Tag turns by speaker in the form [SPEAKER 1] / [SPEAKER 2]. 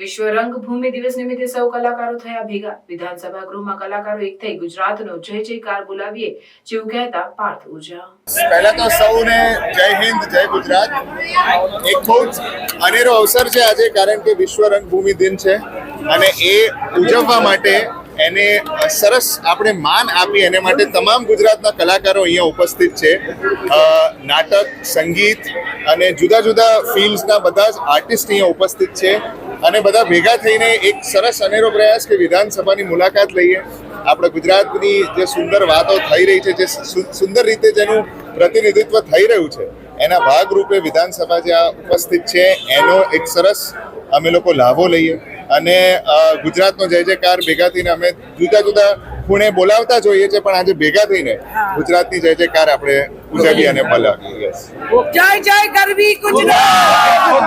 [SPEAKER 1] વિશ્વ રંગભૂમિ દિવસ નિમિત્તે સૌ કલાકારો થયા ભેગા. વિધાનસભા ગૃહમાં કલાકારો એક થઈ ગુજરાતનો જય જયકાર બોલાવીએ. જેવું કહેતા પાર્થ ઉજા
[SPEAKER 2] પહેલા તો સૌને જય હિન્દ, જય ગુજરાત. એક બહુ જ અનેરો અવસર છે આજે, કારણ કે વિશ્વ રંગભૂમિ દિન છે અને એ ઉજવવા માટે એને સરસ આપણે માન આપી એને માટે તમામ ગુજરાતના કલાકારો અહીંયા ઉપસ્થિત છે. નાટક, સંગીત અને જુદા જુદા ફિલ્ડ્સના બધા જ આર્ટિસ્ટ અહીંયા ઉપસ્થિત છે. અને બધા ભેગા થઈને એક સરસ અનેરો પ્રયાસ કે વિધાનસભાની મુલાકાત લઈએ. આપણે ગુજરાતની જે સુંદર વાતો થઈ રહી છે જે સુંદર રીતે જેનું પ્રતિનિધિત્વ થઈ રહ્યું છે એના ભાગરૂપે વિધાનસભા જે આ ઉપસ્થિત છે એનો એક સરસ અમે લોકો લાભો લઈએ. અને ગુજરાતનો જય જયકાર ભેગા થઈને અમે જુદા જુદા ખૂણે બોલાવતા જોઈએ છે પણ આજે ભેગા થઈને ગુજરાતની જય જયકાર આપણે ઉજવી અને બોલાવીએ
[SPEAKER 3] જય જય ગરવી ગુજરાત!